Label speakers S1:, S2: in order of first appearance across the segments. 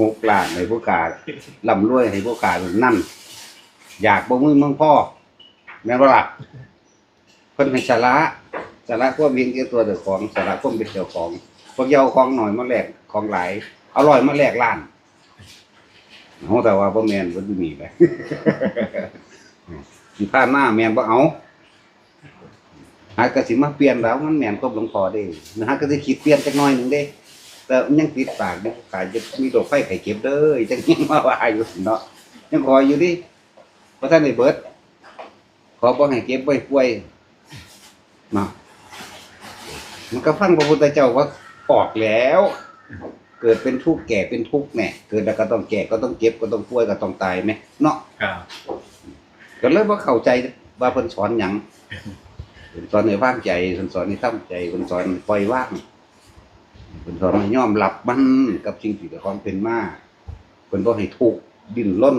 S1: หกล้านให้ผู้ขาร่ำรวยให้ผู้ขานั่นอยากบ่มือเมืองพ่อ แม่นบ่ล่ะเพิ่นให้สาระสาระความเพียงแก่ตัวเจ้าของสาระความเป็นเจ้าของพวกเยาของหน่อยมาแลกของหลายอร้อยมาแลกล้านเฮาแต่ว่าบ่แม่นบ่ดูนี่แหละสิผ่านมาแม่นบ่เอาหากก็สิมาเปลี่ยนแล้วมันแม่นกับหลวงพ่อเด้นะฮะก็สิคิดเปลี่ยนจักหน่อยหนึ่งเด้ แต่มันยังติดปากอยู่กายจะมีโรคไฟไข้เจ็บเด้อจังยังมาว่าอยู่เนาะยังขออยู่ดิบ่ทันได้เบิดขอบ่ให้เก็บไว้ป่วยเนาะมันก็ฟังพระพุทธเจ้าว่าออกแล้ว เกิดเป็นทุกข์แก่เป็นทุกข์แน่เกิดแล้วก็ต้องแก่ก็ต้องเจ็บก็ต้องป่วยก็ต้องตายแม่เนาะ
S2: ครับ
S1: ก็เลยบ่เข้าใจว่าเพิ่นสอนหยังเพิ่นสอนให้วางใจเพิ่นสอนให้ทำใจเพิ่นสอนให้ปล่อยวาง เพิ่นสอนให้ยอมรับมันกับสิ่งที่เจ้าของเป็นมาเพิ่นบ่ให้ทุกข์ดิ้นรน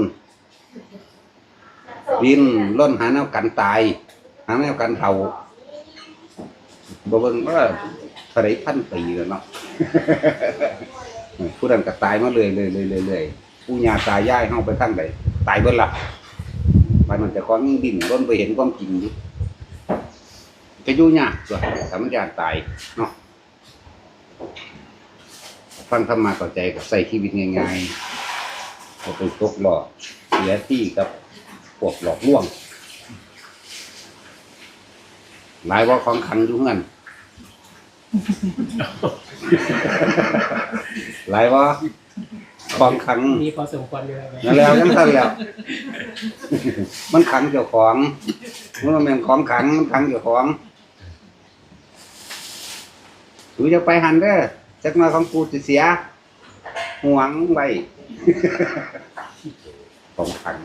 S1: ดิ้นรนหาแนวกันตาย หาแนวกันเฒ่าบ่เบิ่งว่าเท่าใดพันปีแล้วเนาะผู้นั้นก็ตายมาเลยเลยเลยเลยเลยผู้ยาตายายเฮาไปทางใดตายเบิดล่ะมันมันจะความดิ่นร่นไปเห็นความจริงอยู่จะยุ่งยากส่วนธรรมชาตตายเนาะ ฟังธรรมะต่อใจกับใส่ชีวิตง่ายๆก็ไปตกหลอกเสียที่กับพวกหลอกลวง หลายว่าของขังอยู่เงินหลายว่าของขัง
S3: มีพอสมควรเลยไหม
S1: นั่นแล้วยังสั้นแล้ว มันขังเจ้าของมันบ่แม่นของขังมันขังเจ้าของถูจะไปหันเด้อ จักหน้อยของกูสิเสียหวงไว้ ของขัง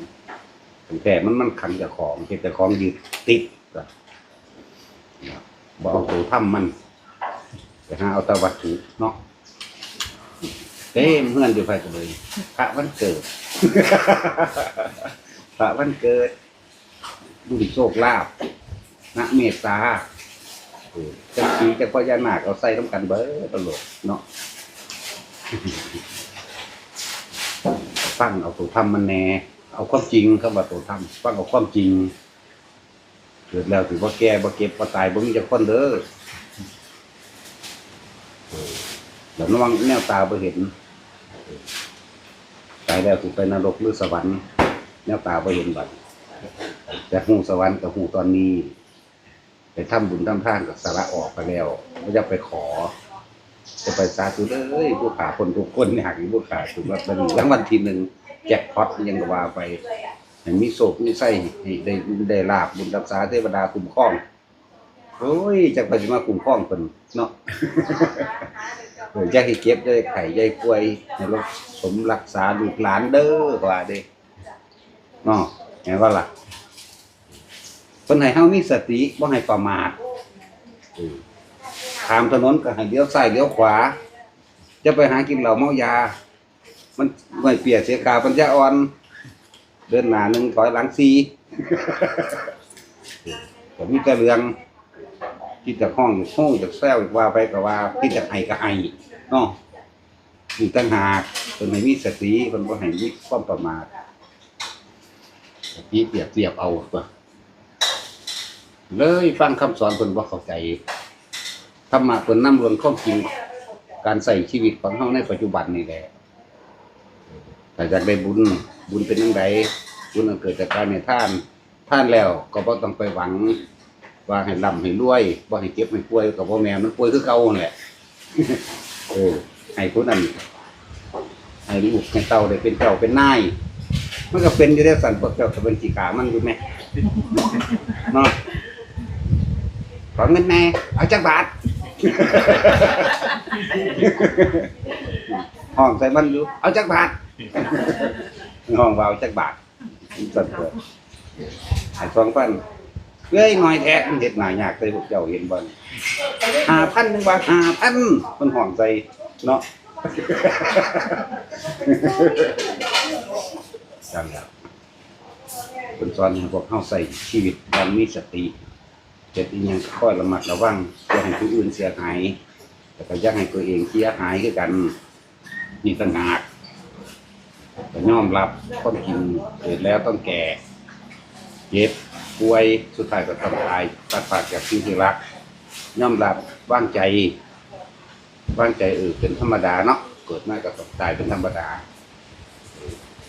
S1: แต่มันมันขังเจ้าของเฮ็ดเจ้าของยึดติดก็บ่เอาตัวทำมันไปหาเอาแต่วัตถุเนาะเต้มเฮือนอยู่ไผก็เลยพระวันเกิด พระวันเกิดบุญโชคลาภนะเมตตา จังสีจังพญานาคเอาใส่ต้องกันเบิดตลกเนาะฟังเอาตัวทำมันแน่ เอาความจริงเข้ามาตัวทำฟังเอาความจริง เกิดแล้วถือว่าแก่บ่เก็บบ่ตายบ่มีจะคนเด้อเออแล้วระวังแนวตาบ่เห็น ตายแล้วถูกไปนรกหรือสวรรค์ แนวตาบ่เห็นบัดแต่หูสวรรค์กับหูตอนนี้ ไปทำบุญทำทานกับสาระออกไปแล้วไม่จะไปขอ จะไปสาธุเลยผู้ขาคนทุกคนอยากให้ผู้ขาถูกลอตเตอรี่รางวัลทีหนึ่งแจ็คพอตยังกว่าไปให้มีโศกมีไส้ได้ได้ลาบบุญรักษาเทวดาคุ้มครองโอ้ยจักไปสิมาคุ้มครองเพิ่นเนาะเอออยกให้เก็บได้ไข่ยายกล้วยให้รักสมรักษาลูกหลานเด้อกว่าเด้เนาะแม่นว่าล่ะ เพิ่นให้เฮามีสติบ่ให้ประมาทเออข้ามถนนก็ให้เลี้ยวซ้ายเลี้ยวขวา จะไปหากินเหล้าเมายา มันไม่เปียเสียกาปัญญาอ่อน เดินหน้าหนึ่งถอยหลังสี่ก็มีแต่เรื่องที่จากห้องห้องจากแซวว่าไปก็ว่าที่จากไห้ก็ไห้เนาะอยู่ตั้งหากเป็นให้มีสติเป็นบ่ให้มีความประมาทสติเปรียบเทียบเอาตัว เลยฟังคำสอนเพิ่นบ่เข้าใจธรรมะเพิ่นนำเรื่องความจริง การใส่ชีวิตของเฮาในปัจจุบันนี่แหละแต่อยากได้บุญบุญเป็นจังไดบุญมันเกิดจากการให้ท่านท่านแล้วก็บ่ต้องไปหวังว่าให้ร่ำให้รวยบ่ให้เก็บให้ป่วยกับพ่อแม่มันป่วยคือเก่าอันแหละเออให้ผู้นั้นให้ลูกให้เต้าได้เป็นเจ้าเป็นนายมันก็เป็นอยู่ได้สันพวกเจ้าก็เป็นสีกามันอยู่ไหมเนาะ ขอเงินแน่เอาจักบาทห้องใส่มันอยู่เอาจักบาทห้องว่าเอาจักบาทสั่นเกิดให้สองพันเอ้ยน้อยแท้มันเห็ดหนายากเลยพวกเจ้าเห็นบ่นหาพันหนึ่งว่าหาพันมันห่องใจเนาะจังแล้วเป็นสอนให้พวกเข้าใส่ชีวิตการมีสติ เจ็ดอีหยังคอยระมัดระวังอย่าให้ผู้อื่นเสียหายแต่ก็อย่าให้ตัวเองเสียหายคือกันนี่ต่างหากยอมรับต้องกินเกิดแล้วต้องแก่เจ็บป่วยสุดท้ายก็ต้องตายตัดขาดจากสิ่งที่รักยอมรับว่างใจว่างใจเออเป็นธรรมดาเนาะเกิดมาก็ต้องตายเป็นธรรมดา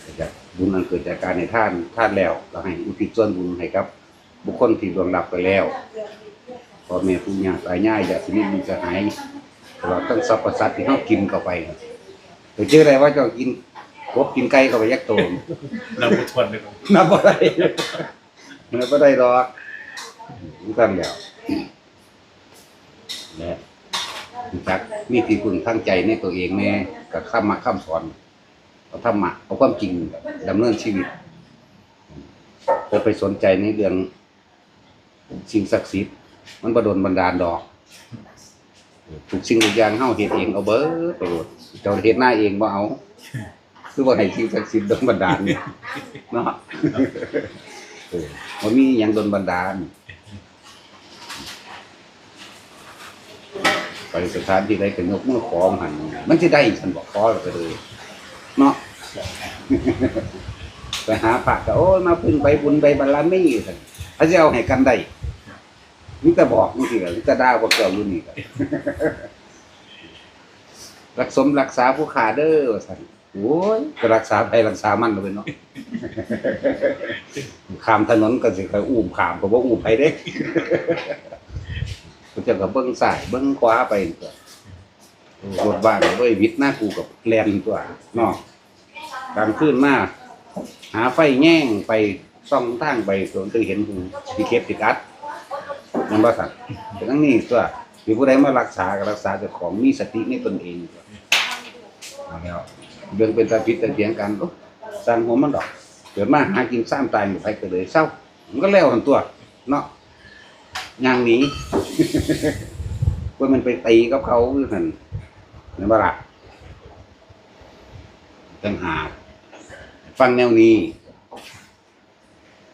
S1: เกิดจากบุญนั้นเกิดจากการในท่านท่านแล้วก็ให้อุทิศส่วนบุญให้ครับ บุคคลที่ล่วงลับไปแล้วพ่อแม่ผู้ยากตายง่ายอยากสิมีมีสหายตลอดทั้งสรรพสัตว์ที่เขากินเข้าไปไปเจออะไรว่าเจะกินกบกินไก่เข้าไปยักษ์โตม
S2: เราผู้ชนเลยครับ
S1: นับบ่ได้นับบ่ได้ดอกรู้กันแล้วและจักมีที่พึ่งทางใจในตัวเองแน่กับข้ามมาข้ามสอนเอาธรรมะเอาความจริงดำเนินชีวิตจะไปสนใจในเรื่อง สิ่งศักดิ์สิทธิ์มันบ่โดนบันดาลดอกทุกสิ่งทุกอย่างเฮาเฮ็ดเองเอาเบิดไปโลดเจ้าเฮ็ดหน้าเองบ่เอาคือว่าให้สิ่งศักดิ์สิทธิ์โดนบันดาลเนี่ยเนาะเออบ่มีหยังโดนบันดาลไปสถานที่ใดก็ยกมือขอมหันมันสิได้ฉันบอกขอแล้วไปเลยเนาะไปหาพระก็โอ้ยมาพึ่งใบบุญใบบารมีซั่นถ้าจะเอาให้กันได้ นี่แต่บอกนี่สิล่ะนี่แต่ด่าพวกเจ้าอยู่นี่ก็รักสมรักษาผู้ขาเด้อว่าซั่นโอ้ยก็รักษาไปรักษามันเลยเนาะข้ามถนนก็สิคอยอุ้มข้ามก็บ่อุ้มไปเด้ก็จะกับเบิ้งซ้ายเบิ้งขวาไปตัวรถบ้านด้วยวิทย์หน้ากูกับแลนตัวเนาะกลางคืนมาหาไฟแง่งไปส่องทางไปสวนเคยเห็นหูพิเคปติกัด นั่นว่าสัตว์แต่ทั้งนี้ตัวมีผู้ใดมารักษาก็รักษาเจ้าของมีสติในตนเองเอาแล้วเรื่องเป็นตาพิษตาเถียงกันโอ้สร้างหัวมันดอกเกิดมาหากินซ้ำตายอยู่ไปก็เลยเศร้า มันก็แล้วทันตัว เนาะยางหนี้ว่ามันไปตีกับเขาคือหันนั่นบ่ละต่างหากฟังแนวนี้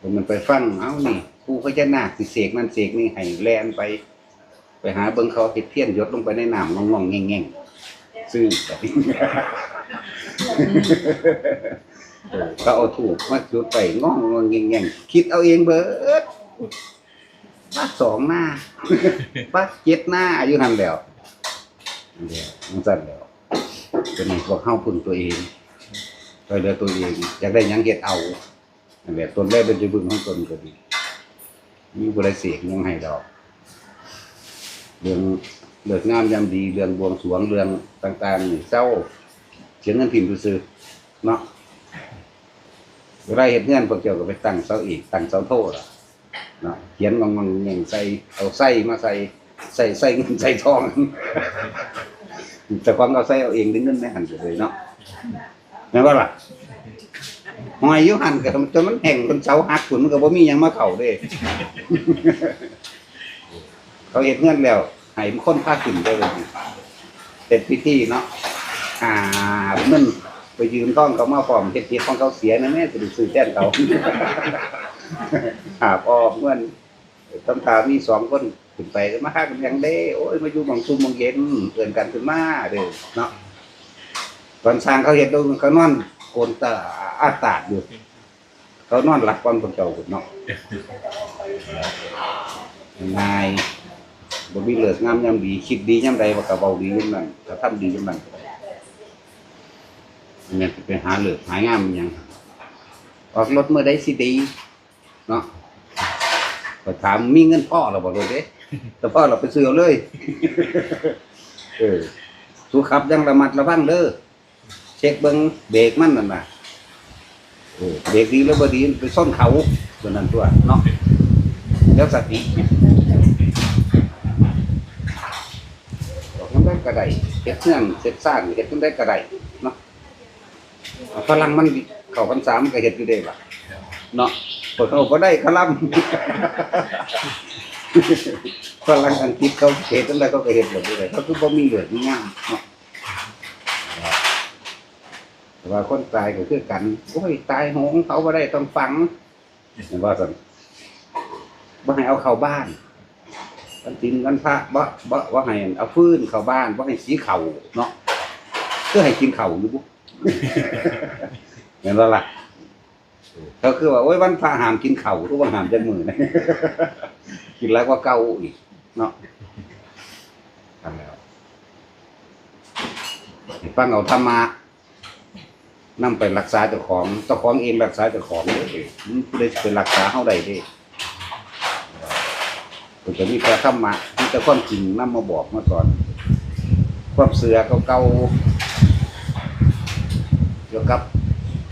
S1: ว่ามันไปฟังเอานี่ ครูพญานาคสิเสกนั่นเสกนี่ให้แลนไป ไปหาเบิ่งเขาเฮ็ดเพี้ยนยศลงไปในน้ำงองๆแง่งๆซึ่งแบบนี้เออเขาเอาถูกมาจุดไปงองงๆแง่งๆคิดเอาเองเบิดปักสองหน้าปักเจ็ดหน้าอยู่นั่นแล้วนั่นแหละมันสั่นแล้วเป็นพวกเข้าพุ่นตัวเองไปเหลือตัวเองอยากได้หยังเฮ็ดเอานั่นแหละตนแรกเป็นจะบึงของตนก็ดี มีบริเสกยังให้ดอก เรื่องเลือกงามยามดีเรื่องบวงสรวงเรื่องต่างๆนี่เศร้าเสียเงินพิมพ์ซื้อเนาะเวลาเฮ็ดเงินพวกเจ้าก็ไปตั้งเสาอีกตั้งเสาโทษล่ะเนาะเขียนงงงเง่งใส่เอาไส้มาใส่ใส่ใส่เงินใส่ทอง แต่ความเอาใส่เอาเองดึงเงินในหันเลยเนาะแม่นว่าล่ะ หอยอยู่หันกับจนมันแห้งจนเสาหักขุนมันก็บ่มีหยังมาเข้าเด้เขาเฮ็ดเงินแล้วให้คนพาขึ้นได้เลยเสร็จพิธีเนาะอ่าเงินไปยืมทองเขามาพอมเฮ็ดเฮ็ดของเขาเสียนะแม่จะไปซื้อแทนเขาหาพอเมื่อนตำตามีสองคนขึ้นไปมาหากันยังเด้ โอ้ยมาอยู่หมองซุ่มหมองเย็นเกินกันขึ้นมาเด้อเนาะตอนสร้างเขาเห็นดูเขานอน โกนตาอาตาดอยู่ เขานอนหลับก่อนคนเจ้าพุ่นเนาะง่ายบ่มีเลิกงามยามดี คิดดียามใดว่าก็เว้าดียามนั้นก็ทำดียามนั้นเนี่ยไปหาเลิกหางามมันหยังออกรถเมื่อใดสิดี เนาะก็ถามมีเงินพ่อเราบอกเลยเด้แต่พ่อเราไปซื้อเอาเลย เออสุขับยังระมัดระวังเด้อ เช็คเบิ้งเบรกมันนั่นน่ะเออเบรกดีแล้วบดีไปซ่อนเขาตัวนั้นตัวเนาะแล้วสติบอกมันได้กระไดเฮ็ดเงื่อนเสร็จสร้างเฮ็ดมันได้กระไดเนาะเอาฝรั่งมันเข้าพรรษามก็เฮ็ดอยู่ได้ล่ะเนาะเปิดเขาก็ได้คลัมฝรั่งอังกฤษเขาเห็นอะไรก็เห็นหมดเลยเขาคือบ่มีเหลือมีง่ามเนาะ ว่าคนตายก็คือกันโอ้ยตายโหงเขาบ่ได้ต้องฝังเห็นว่าสั่นบ่ให้เอาเข้าบ้านกันตินกันพระบ่บ่ว่าให้เอาฟืนเข้าบ้านบ่ให้สีเข่าเนาะคือให้กินเข่าอยู่บุแม่นห็นว่าล่ะก็คือว่าโอ้ยวันพระหามกินเข่าวทุกวันหามจังมือนะกินแล้วก็เก่าอีกเนาะทำแล้วให้ฟังเอาธรรมะ นำไปรักษาเจ้าของเจ้าของเองรักษาเจ้าของเด้มันผู้ใดสิไปรักษาเฮาได้เด้มันจะมีแต่ธรรมะมีแต่ความจริงนำมาบอกมาสอน ความเสือเก่าๆเกี่ยวกับ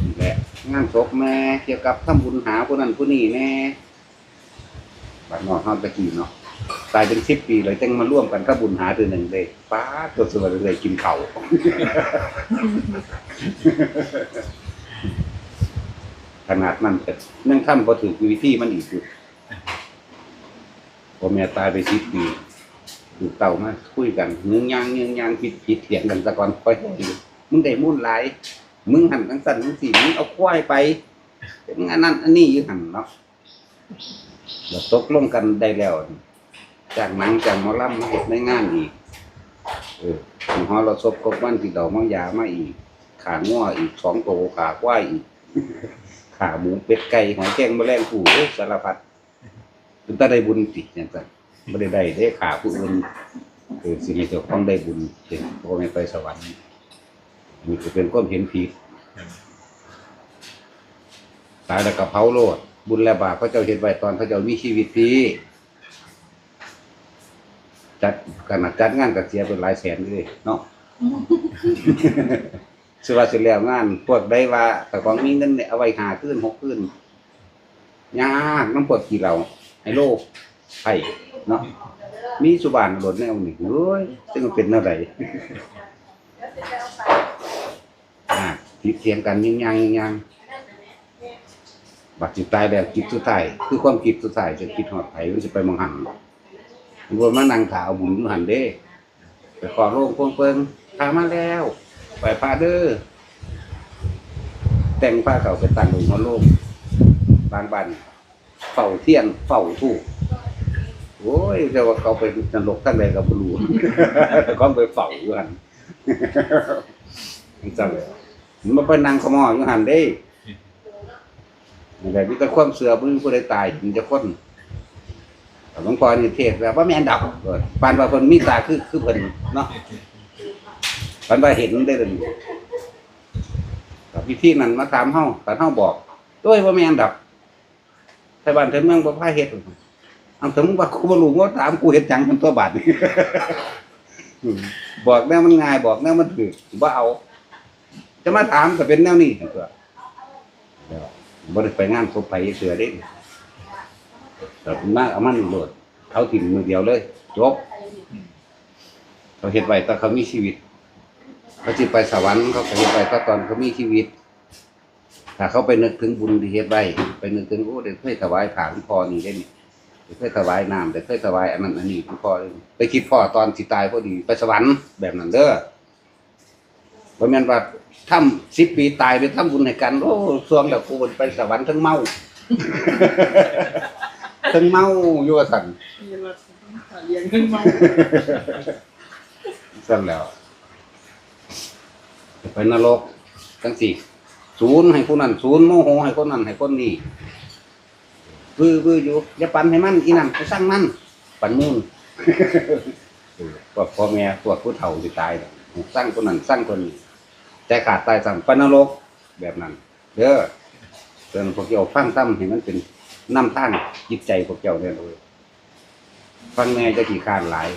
S1: นี่แหละงานศพแม่เกี่ยวกับทำบุญหาผู้นั้นผู้นี้แน่บ้านนอกเฮาตะกี้เนาะ ตายเป็นสิบปีเลยจังมาร่วมกันกับบุญหาตัวหนึ่งเลยป้าตัวสวยเลยกินเขาขนาดนั้นแต่นั่งทำพอถึงวิธีมันอีกอยู่พอแม่ตายไปสิบปีถูกเต่ามาคุยกันเงื้องยางเงื้องยางผิดผิดเถียงกันตะกอนค่อยมึงได้มุ่นหลายมึงหันทั้งสันทั้งสี่มึงเอาควายไปมึงอันนั้นอันนี้ยู่หันเนาะแล้วตกลงกันได้แล้ว จากหนังจากมอลำมาเฮ็ดในงานอีก เออหอเราศพกบบ้านที่ดอกมังยามาอีก ขางัวอีกสองโตวขาควายอีก ขาหมูเป็ดไก่หอยแครงแมลงผู้สารพัดเป็นตาได้บุญติอย่างนั้นไม่ได้ได้ได้ขาผู้อื่นคือสิ่งที่เจ้าของได้บุญเห็นพ่อแม่ไปสวรรค์นี่คือเป็นความเห็นผิดตายแล้วก็เผาโลด บุญและบาปพระเจ้าเห็นไว้ตอนพระเจ้ามีชีวิตพี่ จัดกันจัดงานกับเสียเป็นหลายแสนเลยเนาะสุว่าเสร็จแล้วงาน พวกได้ว่าแต่ของมีเงินเนี่ยเอาไว้หาขึ้นหกขึ้นยากน้ำปวดกี่เราไฮโลไผ่เนาะมีสุบานหล่นแนวหนึ่งเฮ้ยซึ่งมันเป็นอะไรอ่าติดเสียงกันยิงยังยิงยังบัดจิตตายแล้วจิตสุดท้ายคือความคิดสุดท้ายจะคิดหอดไผ่มันจะไปมังหัน มันว่มานั่งถาเอาบุญอยู่หันเด้ ไปขอโรงพวงเปิงพามาแล้ว ไปพาเด้อแต่งผ้าเขาไปตั้งลงมาโลมบางบันเฝ้าเที่ยงเฝ้าทูกโอ้ยแต่ว่าเขาไปนรกทั้งใดกับบรูแต่ก็ไปเฝ้าอยู่หันมันจังเลยมันมาไปนั่งขโมยอยู่หันเด้แต่มีแต่ความเสือมือผู้ใดตายมันจะคน พ่อนี่เทศแบบว่าแม่นดับเออปานว่าเพิ่นมีตาคือคือเพิ่นเนาะมันไปเห็นได้เลยกับพี่ที่นั่นมาถามเฮาแต่เฮาบอกด้วยว่าแม่นดับไทยบ้านไทยเมืองบ่พาเฮ็ดเอาถึงว่ากูบ่รู้ว่าถามกูเฮ็ดจังมันตัวบาดบอกแนวมันง่ายบอกแนวมันถูกบ่เอา จะมาถามก็เป็นแนวนี้ตัวเดี๋ยวบ่ได้ไปงานศพไผเสือเด้แต่มาเอามันโหลด เขาถิ่มมือเดียวเลยจบเขาเฮ็ดไว้แต่เขามีชีวิต เขาจิตไปสวรรค์เขาเฮ็ดไว้ก็ตอนเขามีชีวิต ถ้าเขาไปนึกถึงบุญที่เฮ็ดไว้ไปนึกถึงโอ้เด็กเคยถวายผ่างพอนี่ได้นี่เด็กเคยถวายน้ำเด็กเคยถวายอันนั้นอันนี้หลวงพ่อเลยไปคิดพ่อตอนสิตายพอดีไปสวรรค์แบบนั้นเด้อบ่แม่นว่าทำสิบปีตายไปทำบุญให้กันโอ้สวงแล้วกูไปสวรรค์ทั้งเมา ทั้งเมาอยู่ว่าซั่น
S2: เรียนขึ้นมา
S1: สั่นแล้วไปนรกทั้งสี่ศูนย์ให้ผู้นั้นศูนย์โมโหให้คนนั้นให้คนนี้บื้อบื้ออยู่อย่าปันให้มันอีนั่นไปสร้างมันปันมูลพวกพ่อแม่พวกผู้เฒ่าที่ตายน่ะสร้างคนนั้นสร้างคนนี้ใจขาดตายสั่งไปนรกแบบนั้นเด้อเตือนพวกเจ้าฟังตั้มให้มันเป็น น้ำทางจิตใจพวกเจ้าเนี่ยเลยฟังแม่จะกี่การหลาย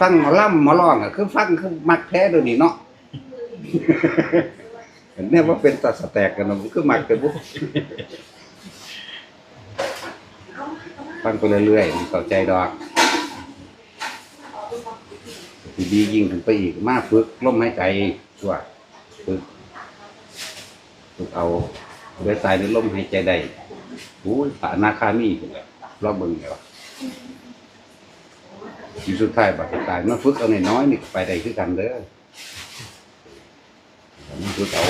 S1: ฟังหมอล่ำหมอร้องอะคือฟังคือมักแท้เดี๋ยวนี้เนาะเห็นเนี่ยว่าเป็นตัดสแตกกันนะมันคือมักแต่บุ๊ฟังไปเรื่อยๆมันเข้าใจดอกดียิ่งขึ้นไปอีกมาฝึกลมหายใจตัวฝึกฝึกเอาเดือสายในลมหายใจได้ โอ้ยพระอนาคามีขึ้นแล้วรอบเบิ่งแล้วทีสุดท้ายบัดตายมาฝึกเอาน้อยๆนี่ก็ไปได้คือกันเด้อมันฝึกเอา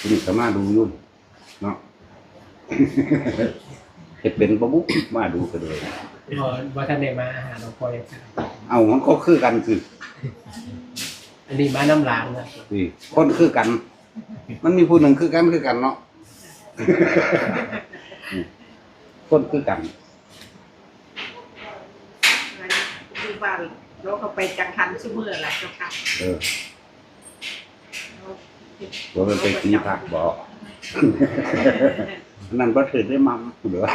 S1: คุณสามารถดูอยุ่นเนาะเฮ็ดเป็นบ่บุมาดูกันเลย
S2: พอว่าท่านได้มาอาหารหลวงพ่อยัง
S1: เอามันก็คือกันคือ
S3: อันนี้มาน้ำลางนะ
S1: นี่คนคือกัน มันมีผู้หนึ่งคือกันคือกันเนาะอืม คนคือกัน
S2: อยู่บ้านเราก็ไปจังหันซุมื้อแหละเจ้าค่ะ
S1: เออว่ามันเป็นสีผักบอกนั่นก็ถือได้มัมหรือว่า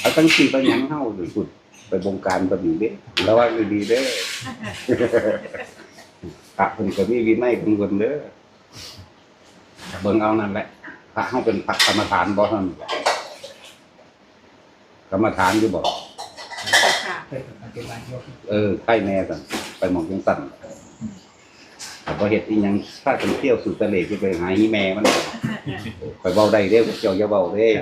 S1: เอาตั้งสี่ไปหยังเฮาหรือสุดไปบงการบดีเด้ระวังดีๆเด้อพระเพิ่นก็มีวินัยของเพิ่นเด้อ เบิ่งเอานั่นแหละพระเฮาเป็นพระกรรมฐานบ่ท่านนกรรมฐานอยู่บ่
S2: เจ้าค่ะ
S3: เพื่อปฏิบัติโยม
S1: เออใกล้แน่สั่นไปหมองจังสั่นแต่พอเฮ็ดอีหยังถ้าเป็นเที่ยวสู่ทะเลจะไปหาอีแม่มันไปเว้าได้เด้อเจ้าอย่าเว้าเด้อ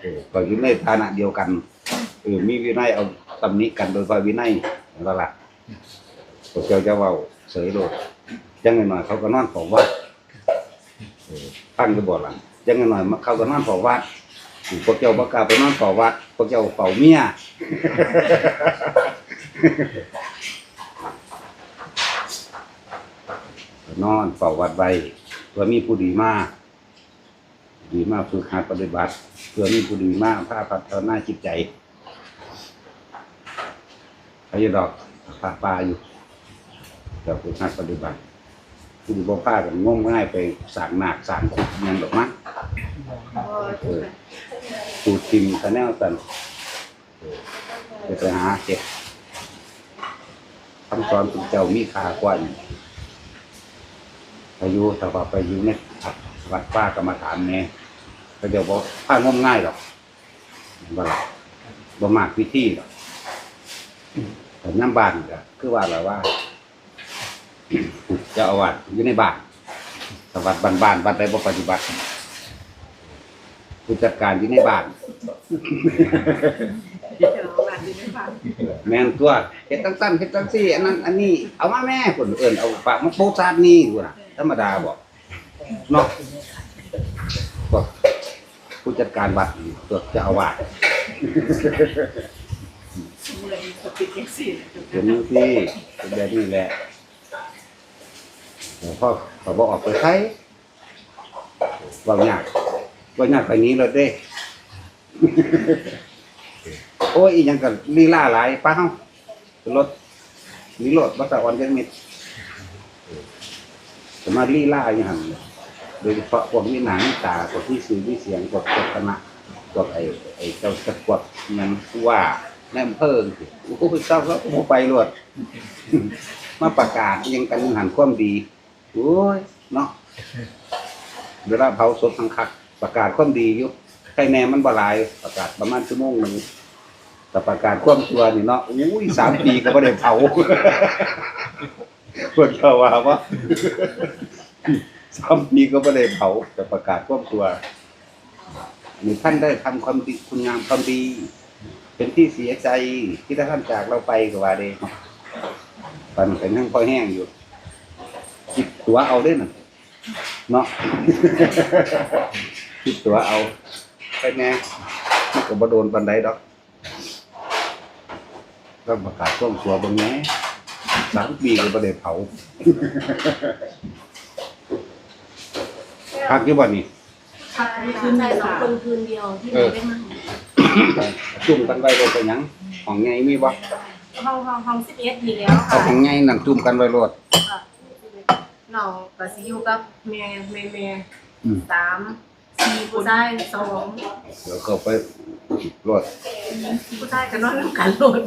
S1: เออก็อยู่ในฐานะเดียวกันเออมีวินัยเอาตำหนิกันโดยฝ่ายวินัยนั่นล่ะพวกเจ้าจะเว้าเสยโลด จังหน่อยเขาก็นอนเฝ้าวัดตั้งจะบ่ล่ะจังหน่อยเขาก็นอนเฝ้าวัดพวกเจ้าบ่กล้าไปนอนเฝ้าวัดพวกเจ้าเฝ้าเมียนอนเฝ้าวัดไว้เพื่อมีผู้ดีมาก ดีมากฝึกหัดปฏิบัติเพื่อมีผู้ดีมากพาพัฒนาจิตใจพยดอกพาปลาอยู่เดี๋ยวฝึกหัดปฏิบัติ ผู้ดีบ่พากันงมง่ายไปสางหนักสร้างขุดยังดอกมั้ง
S2: โอ้ย
S1: ตูดทิมตะแนวตันเออไปหาเจ็บคำสอนของเจ้ามีค่ากว่าอยู่อายุถ้าว่าไปอยู่ในวัดป้ากรรมฐานแน่ก็เดี๋ยวบอกผ้างมง่ายหรอกบ่ล่ะบ่มากวิธีหรอกแต่น้ำบานก็คือว่าอะไรว่า เจะเอาวัดอยู่ในบ้านสวัดบ้านบ้านๆวัดใดบ่ปฏิบัติผู้จัดการอยู่ในบ้าน
S2: เดี๋ยวหลานอยู่ในบ้าน
S1: แม่นตัวเฮ็ดตั้งสั้นเฮ็ดตั้งซี่อันนั้น อันนี้เอามาแม่คนเอิ้นเอาปากมาโปะซาดนี่ดูนะธรรมดาบ่เนาะพวกผู้จัดการวัดตัวเจะเอาวาด
S2: เมื่อนี้สติจังซี่เจ้า
S1: เป็น
S2: ค่ะ
S1: จังซี่เป็นแบบนี้แหละ หลวงพ่อเขาบอกออกไปใช้เว่ายากเว่ายากไปนี้เลยเด้โอ้ยอีหยังก็ลีลาหลายป้าเฮารถมีรถบ่ตะออนจังมิดสมาลีลาอย่างนั้นโดยเฉพาะพวกวิหนังตาพวกที่สื่อที่เสียงพวกจัตนะพวกไอ้ไอ้เจ้าสะกดหยังว่าแนมเพิ่งกูก็ไปเศร้าก็กูไปรวดมาประกาศยังกันหันความดี โอ้ยเนาะเวลาเผาศพทังคักประกาศความดีอยู่ใครแน่มันบ่หลาย ประกาศประมาณชั่วโมงหนึ่งแต่ประกาศความตัวนี่เนาะอุ้ยสามปีก็ไม่ได้เผาพวกเจ้าว่าว่าซ้ำนี้ก็ไม่ได้เผาแต่ประกาศควบตัวมีท่านได้ทำความดีคุณงามความดี เป็นที่เสียใจที่ท่านจากเราไปกว่าเด้ปันเป็นทั้งพอแห้งอยู่ ตัวเอาเด้น่ะเนาะคิดตัวเอาไปแน่มันก็บ่โดนปันใดดอกก็ประกาศควบตัวเบางแหน่สามปีก็ไม่ได้เผาพักอยู่บ่นี่
S4: ค่ะคืนใส่สองคนคืนเดียวที่ไหนได้มั่ง
S1: จุ่มกันไว้รถไปหยังของไงมีบ่
S4: ห้องห้องห้องสิบเอ็ดมีแล้ว
S1: เอา
S4: ค่ะ
S1: ของไงนั่นจุ่มกันไว้รถ
S4: น้องก็สิอยู่กับแม่แม่แม่
S1: อืม
S4: สามสี่ผู้ชายสอง
S1: เดี๋ยวก็ไปรถ
S4: ผู้ชายก็นอนร่วมกันโลด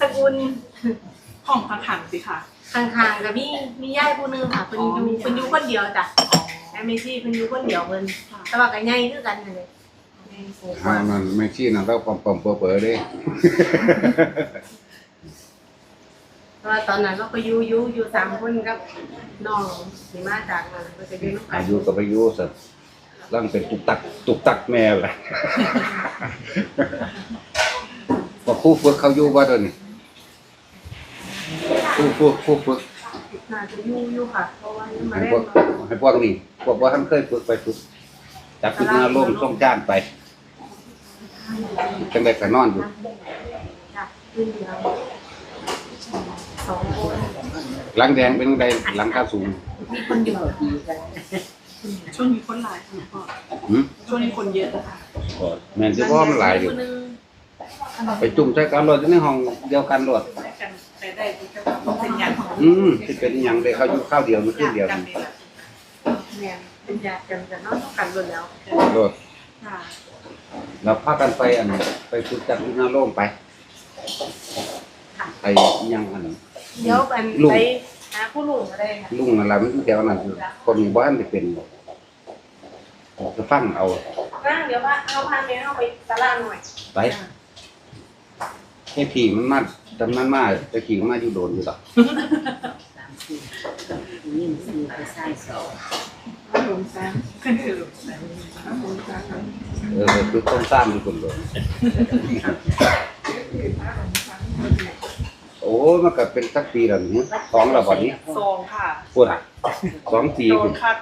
S4: ตระกูล
S2: ห้องพักขังสิค่ะ
S4: ข้างๆกับมีมีย่ายผู้หนึงค่ะเพิ่นอยู่เพิ่นอยู่คนเดียวจ้ะแม่เมซี่เพิ่นอยู่คนเดียวเพิ่นแต่ว่าก็ใหญ่คือกันนั่นแหละใหญ่สูงก
S1: อ่า
S4: ว่า
S1: มันไม่ชี้นั่นเราปอมปอมๆเป๋อๆเด้
S4: เพราะว่าตอนนั้นเราก็อยู่อยู่อยู่สามคนกับน้องที่มาจากนั่นก็จะอยู่ร่วมกั
S1: อานยุก็ไปอยู่สัตว์ร่างเป็นตุกตัก ตุกตักแม่แหละบ่ครู่ฝึกเขาอยู่บ่ตัวนี้ครู่ฝึกครู่ฝึก
S4: น่าจะอยู่อยู่ค่ะ เพราะว่ายังมา
S1: ให้
S4: เล่
S1: พวนกให้พวกนี้พวกบ่ทันเคยฝึกไปฝึกจับฝึกอารมณ์ส่งจ้านไปจังได๋ก็นอนอยู่
S4: พื้นเดียว สองคน
S1: หลังแดงเป็นไดหลังคาสูง
S4: มีคนอยู่
S2: ช่วงนี้คนหลายค่ะพ่อ
S1: หืม
S2: ช่วงนี้คนเยอะนะคะ
S1: ก็แม่นสิเพราะว่ามันหลายอยู่
S4: คนนึง
S1: ไปจุ่มใส่กันรถอยู่ในห้องเดียวกันรถ
S2: ได้กันไปได้ทุกเจ้าของเป็นงานของ
S1: อืมสิเป็นหยังได้เขาอยู่ข้าวเดียวมันขึ้นเดียว
S2: กั
S1: กันน
S2: นี่แหละ
S4: เนี่ยเป็นญาติกันกันเนาะกันหมดแล้ว
S1: รถ
S2: ค่ะ
S1: เราพากันไปอันไปฝึกจัดวินาโล่งไปไปอิหยังอัน
S4: เดี๋ยวอัน
S1: ลุง
S4: ไปหาผู้ลุงก็ได้ค่ะ
S1: ลุงอะไรมันอยู่แถวนั้นอยู่คนบ้านที่เป็นจะฟังเอา
S4: นั่งเดี๋ยวว่าเอาพาเมย์เอาไปตลาดหน่อย
S1: ไปให้ผีมันมาจำนั้นมาจะขี่มันมาอยู่โดนอยู่ดอก
S5: ยิ่งซื้อไปใส่สอง
S2: น้ำหลวงซ้ำขึ้นถือน้ำหลวงซ้
S1: เออคือต้นซ้ำอยู่คนโดนโอ้ย มันก็เป็นสักปีแล้วนี่สองแล้วบ่นี้ำ
S2: ซองค่ะ
S1: พูดอะสองปี
S2: โด
S1: คุ
S2: น
S1: ณ
S2: คัด